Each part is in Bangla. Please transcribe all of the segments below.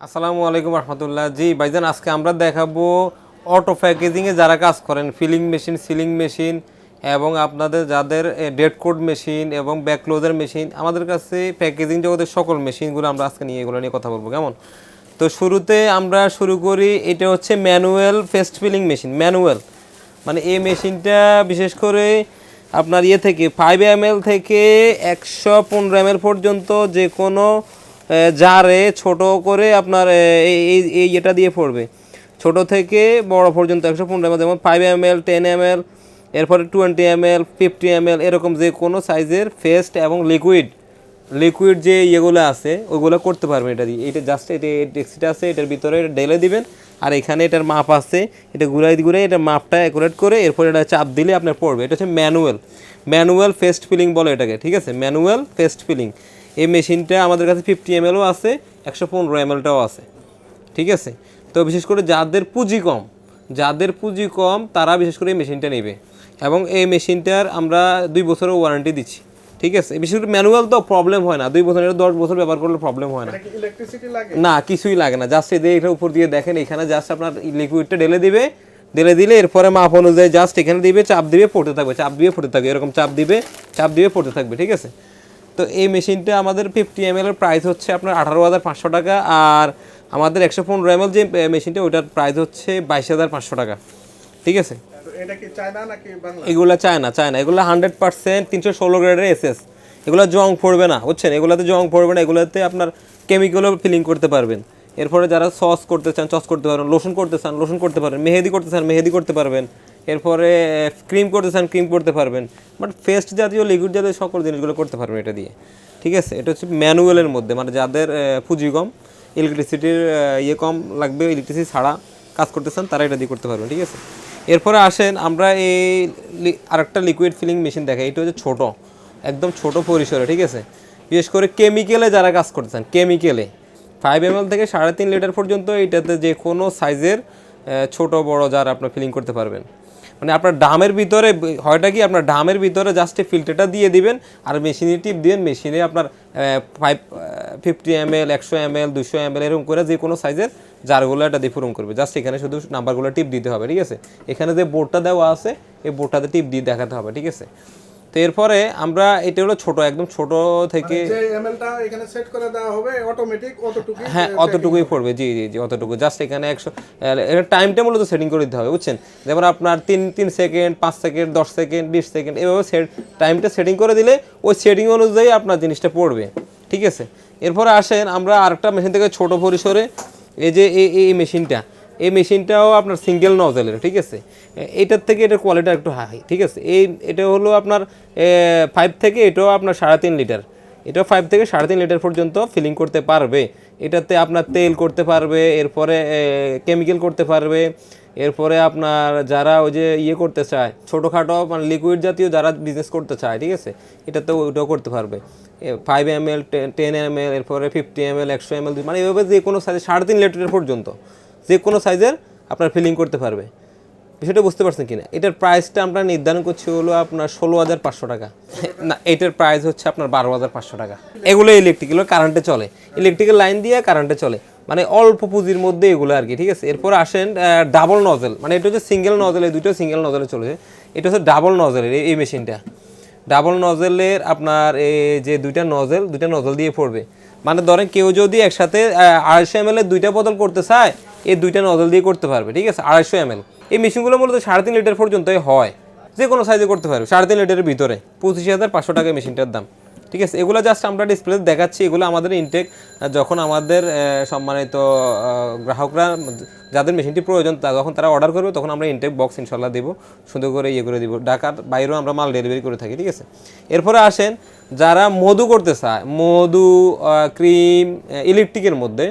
আসসালামু আলাইকুম রহমতুল্লাহ। জি ভাইজান, আজকে আমরা দেখাবো অটো প্যাকেজিংয়ে যারা কাজ করেন ফিলিং মেশিন সিলিং মেশিন এবং আপনাদের যাদের ডেড কোড মেশিন এবং ব্যাকলোজার মেশিন আমাদের কাছে প্যাকেজিং জগতের সকল মেশিনগুলো আমরা আজকে নিয়ে এগুলো নিয়ে কথা বলব। কেমন? তো শুরুতে আমরা শুরু করি, এটা হচ্ছে manual paste filling machine manual মানে এই মেশিনটা বিশেষ করে আপনার ইয়ে থেকে ফাইভ এম থেকে একশো পনেরো এম পর্যন্ত যে কোনো জারে ছোট করে আপনার এই এই- ইয়েটা দিয়ে পড়বে। ছোট থেকে বড় পর্যন্ত একশো পনেরো এম যেমন five M L ten M L, এরপরে twenty M L fifty M L, এরকম যে কোনো সাইজের ফেস্ট এবং লিকুইড লিকুইড যে ইয়েগুলো আছে ওইগুলো করতে পারবেন এটা দিয়ে। এটা জাস্ট এটা ডেক্সিটা আছে, এটার ভিতরে এটা ঢেলে দিবেন। আর এখানে এটার মাপ আছে, এটা ঘুরাই ঘুরাই এটা মাপটা অ্যাকুরেট করে এরপর এটা চাপ দিলে আপনার পড়বে। এটা হচ্ছে ম্যানুয়াল ম্যানুয়াল ফেস্ট ফিলিং বলে এটাকে, ঠিক আছে? ম্যানুয়াল ফেস্ট ফিলিং এই মেশিনটা আমাদের কাছে ফিফটি এম এলও আছে একশো পনেরো এম এলটাও আছে। ঠিক আছে? তো বিশেষ করে যাদের পুঁজি কম যাদের পুঁজি কম তারা বিশেষ করে এই মেশিনটা নেবে। এবং এই মেশিনটার আমরা দুই বছরের ওয়ারেন্টি দিচ্ছি। ঠিক আছে? বিশেষ করে ম্যানুয়াল তো প্রবলেম হয় না। দুই বছর এটা দশ বছর ব্যবহার করলে প্রবলেম হয় না। ইলেকট্রিসিটি না কিছুই লাগে না। জাস্ট এদের এটা উপর দিয়ে দেখেন এখানে জাস্ট আপনার লিকুইডটা ঢেলে দিবে। ঢেলে দিলে এরপরে মাপ অনুযায়ী জাস্ট এখানে দিবে চাপ দিবে পড়তে থাকবে। চাপ দিয়ে পড়তে থাকবে এরকম চাপ দিবে চাপ দিবে পড়তে থাকবে। ঠিক আছে? তো এই মেশিনটা আমাদের ফিফটি এম এর প্রাইস হচ্ছে আপনার আঠারো হাজার পাঁচশো টাকা আর আমাদের একশো পনেরো এম যে মেশিনটা ওইটার প্রাইস হচ্ছে বাইশ হাজার পাঁচশো টাকা। ঠিক আছে? এটা কি চায়না এগুলো এগুলো হান্ড্রেড পার্সেন্ট তিনশো ষোলো গ্রেডের এসএস এগুলো জং পড়বে না বুঝছেন? এগুলোতে জং পড়বে না এগুলোতে আপনার কেমিক্যালও ফিলিং করতে পারবেন। এরপরে যারা সস করতে চান সস করতে পারবেন লোশন করতে চান লোশন করতে পারবেন মেহেদি করতে চান মেহেদি করতে পারবেন। এরপরে ক্রিম করতে চান ক্রিম করতে পারবেন। বাট ফেস্ট জাতীয় লিকুইড জাতীয় সকল জিনিসগুলো করতে পারবেন এটা দিয়ে। ঠিক আছে? এটা হচ্ছে ম্যানুয়ালের মধ্যে মানে যাদের পুঁজি কম ইলেকট্রিসিটির ইয়ে কম লাগবে ইলেকট্রিসিটি ছাড়া কাজ করতে চান, তারা এটা দিয়ে করতে পারবেন, ঠিক আছে? এরপরে আসেন, আমরা এই আরেকটা লিকুইড ফিলিং মেশিন দেখাই, এটা হচ্ছে ছোট, একদম ছোট পরিসরে, ঠিক আছে? বিশেষ করে কেমিক্যালে যারা কাজ করতে চান কেমিক্যালে ফাইভ এম থেকে সাড়ে তিন লিটার পর্যন্ত এটাতে যে কোনো সাইজের ছোট, বড়, যারা আপনার ফিলিং করতে পারবেন। মানে আপনার ডামের ভিতরে, হয়টা কি আপনার ডামের ভিতরে জাস্ট ফিল্টারটা দিয়ে দিবেন, আর মেশিনে টিপ দিবেন মেশিনে আপনার ফাইভ ফিফটি এম এল একশো এম এল দুশো এম এল এরকম করে যে কোনো সাইজের জারগুলো এটা দিয়ে পূরণ করবে। জাস্ট এখানে শুধু নাম্বারগুলো টিপ দিতে হবে, ঠিক আছে? এখানে যে বোর্ডটা দেওয়া আছে, এই বোর্ডটাতে টিপ দিয়ে দেখাতে হবে, ঠিক আছে? তো এরপরে আমরা এটা হলো ছোট একদম ছোট থেকে এমএলটা এখানে সেট করে দেওয়া হবে অটোমেটিক অতটুকু হ্যাঁ অতটুকুই পড়বে জি জি জি অতটুকু। জাস্ট এখানে একশো এটা টাইমটা মূলত সেটিং করে দিতে হবে বুঝছেন? যেমন আপনার তিন তিন সেকেন্ড পাঁচ সেকেন্ড দশ সেকেন্ড বিশ সেকেন্ড এভাবে সেট টাইমটা সেটিং করে দিলে ওই সেটিং অনুযায়ী আপনার জিনিসটা পড়বে ঠিক আছে? এরপরে আসেন আমরা আরেকটা মেশিন থেকে ছোট পরিসরে এই যে এই এই মেশিনটা এই মেশিনটাও আপনার সিঙ্গেল নজেলের ঠিক আছে? এটার থেকে এটার কোয়ালিটি একটু হাই ঠিক আছে? এই, এটা হলো আপনার ফাইভ থেকে এটাও আপনার সাড়ে তিন লিটার এটা ফাইভ থেকে সাড়ে তিন লিটার পর্যন্ত ফিলিং করতে পারবে। এটাতে আপনার তেল করতে পারবে, এরপরে কেমিক্যাল করতে পারবে, এরপরে আপনার যারা ওই যে ইয়ে করতে চায়, ছোটোখাটো মানে লিকুইড জাতীয় যারা বিজনেস করতে চায়, ঠিক আছে? এটাতে ওইটাও করতে পারবে। Five M L ten M L এরপরে ফিফটি এম এল একশো এম এল মানে এভাবে যে কোনো সাড়ে তিন লিটারের পর্যন্ত। যে কোনো সাইজের আপনার ফিলিং করতে পারবে। বিষয়টা বুঝতে পারছেন কিনা? এটার প্রাইসটা আমরা নির্ধারণ করছি হলো আপনার ষোলো হাজার পাঁচশো টাকা। না, এটার প্রাইস হচ্ছে আপনার বারো হাজার পাঁচশো টাকা। এগুলো ইলেকট্রিক্যাল কারেন্টে চলে। ইলেকট্রিক্যাল লাইন দিয়ে কারেন্টে চলে। মানে অল্প পুঁজির মধ্যে এগুলো আর কি, ঠিক আছে? এরপর আসেন ডাবল নজেল মানে এটা হচ্ছে সিঙ্গেল নজেল এই দুটো সিঙ্গেল নজেলে চলেছে এটা হচ্ছে ডাবল নজেলের এই- মেশিনটা ডাবল নজেলের আপনার এই যে দুইটা নজেল দুইটা নজেল দিয়ে পড়বে। মানে ধরেন কেউ যদি একসাথে আড়াইশো এম এর দুইটা বোতল করতে চায় এই দুইটা নজল দিয়ে করতে পারবে, ঠিক আছে? আড়াইশো এম এই মেশিনগুলো মূলত সাড়ে তিন লিটার পর্যন্তই হয়। যে কোনো সাইজে করতে পারবে, সাড়ে তিন লিটারের ভিতরে। পঁচিশ হাজার পাঁচশো টাকা মেশিনটার দাম। ঠিক আছে? এগুলো জাস্ট আমরা ডিসপ্লে দেখাচ্ছি। এগুলো আমাদের ইনটেক যখন আমাদের সম্মানিত গ্রাহকরা যাদের মেশিনটি প্রয়োজন যখন তারা অর্ডার করবে, তখন আমরা ইনটেক বক্স ইনশাল্লাহ দিব। সুন্দর করে ইয়ে করে দিব। ঢাকার বাইরেও আমরা মাল ডেলিভারি করে থাকি, ঠিক আছে? এরপরে আসেন যারা মধু করতে চায়, মধু ক্রিম ইলেকট্রিকের মধ্যে।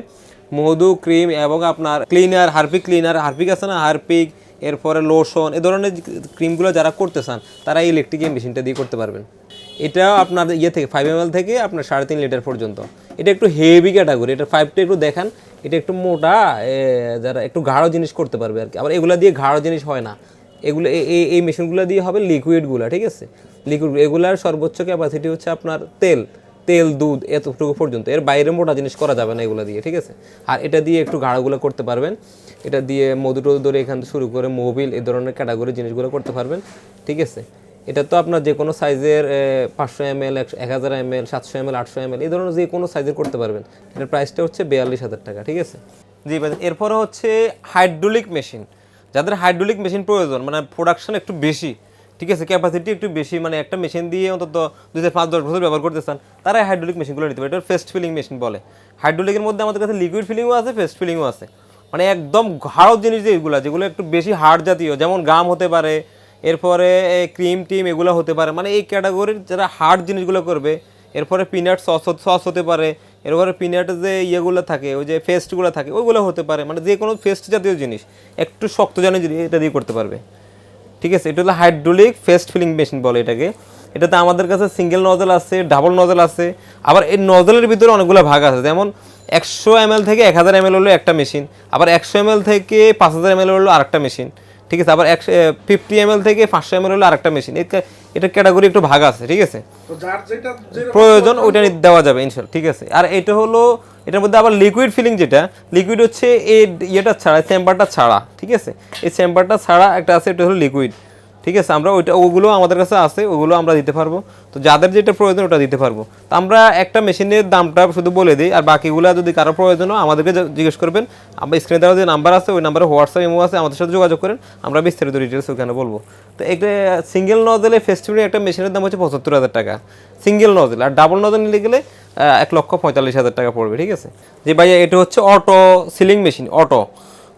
মধু, ক্রিম এবং আপনার ক্লিনার, হারপিক ক্লিনার, হারপিক আছে না? হারপিক, এরপরে লোশন, এ ধরনের ক্রিমগুলো যারা করতে চান, তারা এই ইলেকট্রিক মেশিনটা দিয়ে করতে পারবেন। এটা আপনার ইয়ে থেকে ফাইভ এম থেকে আপনার সাড়ে তিন লিটার পর্যন্ত। এটা একটু হেভি ক্যাটাগরি এটা ফাইভটা একটু দেখান। এটা একটু মোটা যারা একটু গাঢ় জিনিস করতে পারবে আর কি। আবার এগুলো দিয়ে গাঢ় জিনিস হয় না। এগুলো এই এই মেশিনগুলো দিয়ে হবে লিকুইডগুলো ঠিক আছে? লিকুইড এগুলার সর্বোচ্চ ক্যাপাসিটি হচ্ছে আপনার তেল। তেল, দুধ এতটুকু পর্যন্ত। এর বাইরে মোটা জিনিস করা যাবে না এগুলো দিয়ে, ঠিক আছে? আর এটা দিয়ে একটু গাড়াগুলো করতে পারবেন। এটা দিয়ে মধু টধু ধরে এখান থেকে শুরু করে মোবিল, এ ধরনের ক্যাটাগরি জিনিসগুলো করতে পারবেন, ঠিক আছে? এটা তো আপনার যে কোনো সাইজের পাঁচশো এম এল এক হাজার এম এল সাতশো এম এল আটশো এম এল এই ধরনের যে কোনো সাইজের করতে পারবেন। এটার প্রাইসটা হচ্ছে বিয়াল্লিশ হাজার টাকা, ঠিক আছে? জি ভাই এরপরে হচ্ছে হাইড্রোলিক মেশিন। যাদের হাইড্রোলিক মেশিন প্রয়োজন মানে প্রোডাকশন একটু বেশি ঠিক আছে ক্যাপাসিটি একটু বেশি মানে একটা মেশিন দিয়ে অন্তত দুই থেকে পাঁচ দশ বছর ব্যবহার করতে চান তারাই হাইড্রোলিক মেশিনগুলো নিতে পারে। এটা ফেস্ট ফিলিং মেশিন বলে। হাইড্রোলিকের মধ্যে আমাদের কাছে লিকুইড ফিলিংও আছে ফেস্ট ফিলিংও আছে। মানে একদম হাড় জিনিস যেগুলো যেগুলো একটু বেশি হার্ড জাতীয়, যেমন গাম হতে পারে, এরপরে ক্রিম টিম এগুলো হতে পারে মানে এই ক্যাটাগরির যারা হার্ড জিনিসগুলো করবে, এরপরে পিনাট সস সস হতে পারে, এরপরে পিনাট যে ইয়েগুলো থাকে, ওই যে ফেস্টগুলো থাকে, ওইগুলো হতে পারে মানে যে কোনো ফেস্ট জাতীয় জিনিস, একটু শক্ত জাতীয় জিনিস, এটা দিয়ে করতে পারবে। ঠিক আছে এটা হলো হাইড্রোলিক ফেস্ট ফিলিং মেশিন বলে এটাকে। এটাতে আমাদের কাছে সিঙ্গেল নজল আছে ডাবল নজল আছে আবার এই নজলের ভিতরে অনেকগুলো ভাগ আছে। যেমন একশো এম থেকে এক হাজার এম হলো একটা মেশিন আবার একশো এম থেকে পাঁচ হাজার এম হলো আরেকটা মেশিন ঠিক আছে আবার একশো ফিফটি এম থেকে পাঁচশো এম হলো আরেকটা মেশিন এটা ক্যাটাগরি একটু ভাগ আছে ঠিক আছে? প্রয়োজন ওইটা দেওয়া যাবে ইনশাল্লাহ ঠিক আছে। আর এটা হলো এটার মধ্যে আবার লিকুইড ফিলিং যেটা লিকুইড হচ্ছে এই ইয়েটা ছাড়া চেম্বারটা ছাড়া, ঠিক আছে? এই চেম্বারটা ছাড়া একটা আছে, এটা হলো লিকুইড ঠিক আছে, আমরা ওইটা, ওগুলো আমাদের কাছে আছে, ওগুলো আমরা দিতে পারব। তো যাদের যেটা প্রয়োজন ওটা দিতে পারব। তো আমরা একটা মেশিনের দামটা শুধু বলে দিই, আর বাকিগুলো যদি কারও প্রয়োজন আমাদেরকে জিজ্ঞেস করবেন। আমরা স্ক্রিনে দেওয়া যে নাম্বার আছে, ওই নাম্বারে হোয়াটসঅ্যাপ ইমো আছে, আমাদের সাথে যোগাযোগ করেন। আমরা বিস্তারিত ডিটেলস ওখানে বলব। তো একটা সিঙ্গেল নজলে ফেস্টিভ্যালের একটা মেশিনের দাম হচ্ছে পঁচাত্তর হাজার টাকা। সিঙ্গেল নজল আর ডাবল নজল নিলে গেলে এক লক্ষ পঁয়তাল্লিশ হাজার টাকা পড়বে, ঠিক আছে? যে ভাইয়া, এটা হচ্ছে অটো সিলিং মেশিন অটো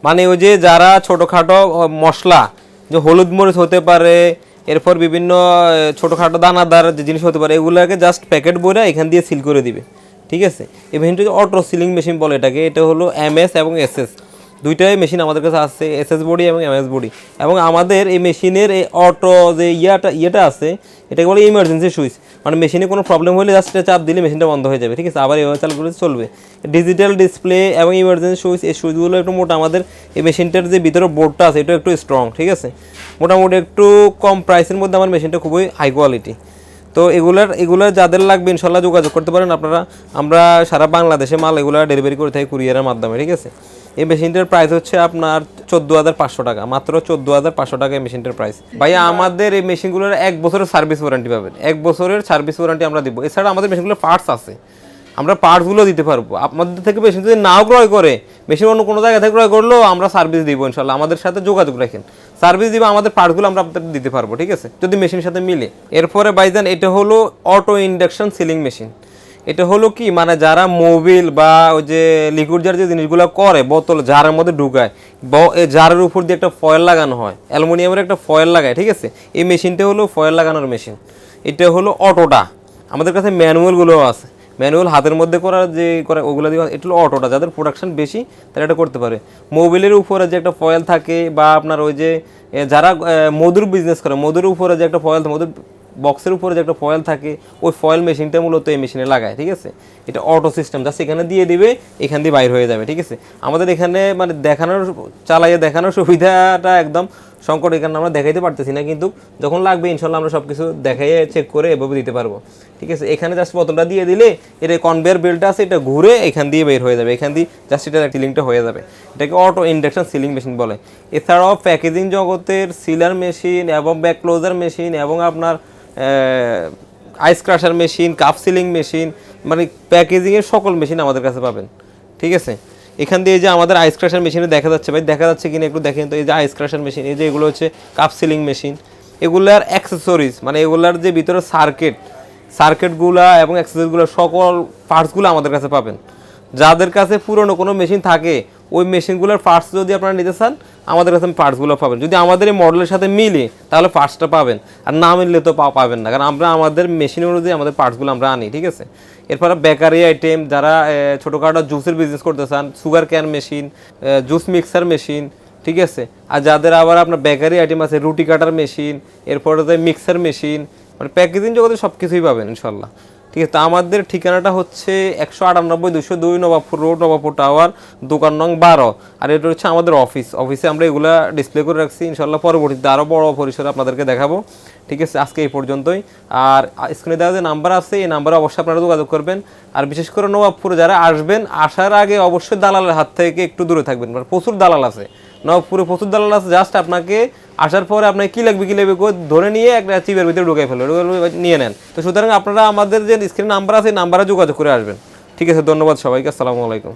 মানে ওই যে যারা ছোটোখাটো মশলা যে হলুদ মরিচ হতে পারে, এরপর বিভিন্ন ছোটো ছোটোখাটো দানাদার যে জিনিস হতে পারে, এগুলোকে জাস্ট প্যাকেট বইরা এখান দিয়ে সিল করে দিবে। ঠিক আছে? মেশিনটা অটো সিলিং মেশিন বলে এটাকে, এটা হলো এমএস এবং এসএস দুইটাই মেশিন আমাদের কাছে আছে এসএস বডি এবং এমএস বডি এবং আমাদের এই মেশিনের এই অটো যে ইয়েটা ইয়েটা আছে, এটাকে বলে ইমার্জেন্সি সুইচ মানে মেশিনে কোনো প্রবলেম হলে জাস্ট চাপ দিলে মেশিনটা বন্ধ হয়ে যাবে, ঠিক আছে? আবার এভাবে চালু করে চলবে। ডিজিটাল ডিসপ্লে এবং ইমার্জেন্সি সুইচ এই সুইচগুলো একটু মোটা, আমাদের এই মেশিনটার যে ভিতরে বোর্ডটা আছে, এটা একটু স্ট্রং ঠিক আছে? মোটামুটি একটু কম প্রাইসের মধ্যে আমার মেশিনটা খুবই হাই কোয়ালিটি তো এগুলার এগুলার যাদের লাগবে, ইনশাল্লাহ যোগাযোগ করতে পারেন। আপনারা, আমরা সারা বাংলাদেশে মাল এগুলো ডেলিভারি করে থাকি কুরিয়ারের মাধ্যমে, ঠিক আছে? এই মেশিনটার প্রাইস হচ্ছে আপনার চোদ্দ হাজার পাঁচশো টাকা। মাত্র চোদ্দ হাজার পাঁচশো টাকা এই মেশিনটার প্রাইস ভাইয়া আমাদের এই মেশিনগুলোর এক বছরের সার্ভিস ওয়ারেন্টি পাবেন। এক বছরের সার্ভিস ওয়ারেন্টি আমরা দিব। এছাড়া আমাদের মেশিনগুলোর পার্টস আছে। আমরা পার্টসগুলো দিতে পারব। আপনাদের থেকে মেশিন যদি নাও ক্রয় করে মেশিন অন্য কোনো জায়গা থেকে ক্রয় করলেও আমরা সার্ভিস দিব ইনশাল্লাহ আমাদের সাথে যোগাযোগ রাখেন। সার্ভিস দিব আমাদের পার্টসগুলো আমরা আপনাদের দিতে পারব ঠিক আছে? যদি মেশিনের সাথে মিলে। এরপরে বাইজান এটা হলো অটো ইন্ডাকশন সিলিং মেশিন এটা হলো কি? মানে যারা মোবিল বা ওই যে লিকুইড জার যে জিনিসগুলো করে, বোতল জারের মধ্যে ঢুকায় জারের উপর দিয়ে একটা ফয়েল লাগানো হয়। অ্যালুমিনিয়ামের একটা ফয়েল লাগায়, ঠিক আছে? এই মেশিনটা হলো ফয়েল লাগানোর মেশিন। এটা হলো অটোটা আমাদের কাছে ম্যানুয়ালগুলোও আছে। ম্যানুয়াল হাতের মধ্যে করার যে করে, ওগুলো দিয়ে এটা হলো অটোটা যাদের প্রোডাকশন বেশি, তারা এটা করতে পারে। মোবিলের উপরে যে একটা ফয়েল থাকে বা আপনার ওই যে যারা মধুর বিজনেস করে, মধুর উপরে যে একটা ফয়েল মধুর বক্সের উপরে যে একটা ফয়েল থাকে, ওই ফয়েল মেশিনটা মূলত এই মেশিনে লাগায়, ঠিক আছে? এটা অটো সিস্টেম জাস্ট এখানে দিয়ে দিবে, এখান দিয়ে বাইর হয়ে যাবে, ঠিক আছে? আমাদের এখানে মানে দেখানোর, চালাইয়ে দেখানোর সুবিধাটা একদম সংকট এখানে আমরা দেখাইতে পারতেছি না, কিন্তু যখন লাগবে, ইনশাল্লাহ আমরা সব কিছু দেখাইয়ে চেক করে এভাবে দিতে পারব, ঠিক আছে? এখানে জাস্ট বোতলটা দিয়ে দিলে, এটা কনভেয়ার বেল্টটা আছে, এটা ঘুরে এখান দিয়ে বের হয়ে যাবে, এখান দিয়ে জাস্ট এটা সিলিংটা হয়ে যাবে। এটাকে অটো ইন্ডাকশন সিলিং মেশিন বলে। এছাড়াও প্যাকেজিং জগতের সিলার মেশিন এবং ব্যাক ক্লোজার মেশিন এবং আপনার ice crusher machine cup sealing machine মানে প্যাকেজিংয়ের সকল মেশিন আমাদের কাছে পাবেন, ঠিক আছে? এখান দিয়ে যে আমাদের আইস ক্রাশার মেশিনে দেখা যাচ্ছে, ভাই, দেখা যাচ্ছে কিনা একটু দেখেন তো, এই যে আইস ক্রাশার মেশিন এই যে এগুলো হচ্ছে কাপ সিলিং মেশিন এগুলার অ্যাক্সেসরিজ মানে এগুলার যে ভিতরে সার্কিট সার্কিটগুলা এবং অ্যাক্সেসরিজগুলো সকল পার্টসগুলো আমাদের কাছে পাবেন। যাদের কাছে পুরনো কোনো মেশিন থাকে ওই মেশিনগুলোর পার্টস যদি আপনারা নিতে চান, আমাদের কাছে পার্টসগুলো পাবেন। যদি আমাদের এই মডেলের সাথে মিলে, তাহলে পার্টসটা পাবেন। আর না মিললে তো পাবেন না, কারণ আমরা আমাদের মেশিন অনুযায়ী আমাদের পার্টসগুলো আমরা আনি, ঠিক আছে? এরপরে বেকারি আইটেম যারা ছোটোখাটো জুসের বিজনেস করতে চান sugar cane machine juice mixer machine ঠিক আছে? আর যাদের আবার আপনার বেকারি আইটেম আছে, রুটি কাটার মেশিন এরপরে মিক্সার মেশিন মানে প্যাকেজিং জগতে সব কিছুই পাবেন, ইনশাল্লাহ। ঠিক আছে, তো আমাদের ঠিকানাটা হচ্ছে একশো আটানব্বই দুশো দুই নবাবপুর রোড, নবাবপুর টাওয়ার, দোকান নং বারো। আর এটা হচ্ছে আমাদের অফিস। অফিসে আমরা এগুলা ডিসপ্লে করে রাখছি ইনশাল্লাহ পরবর্তীতে আরও বড় পরিসরে আপনাদেরকে দেখাবো। ঠিক আছে, আজকে এই পর্যন্তই। আর স্ক্রিনে দেওয়া যে নাম্বার আছে, এই নাম্বারে অবশ্যই আপনারা যোগাযোগ করবেন। আর বিশেষ করে নবাবপুরে যারা আসবেন, আসার আগে অবশ্যই দালালের হাত থেকে একটু দূরে থাকবেন। কারণ প্রচুর দালাল আছে। নবাবপুরে প্রচুর দালাল আছে জাস্ট আপনাকে আসার পরে আপনাকে কি লাগবে কি লাগবে ধরে নিয়ে একটা চিপের ভিতরে ঢুকাই ফেলো নিয়ে নেন। তো সুতরাং আপনারা আমাদের যে স্ক্রিন নাম্বার আছে নাম্বারে যোগাযোগ করে আসবেন। ঠিক আছে, ধন্যবাদ সবাইকে, আসসালামু আলাইকুম।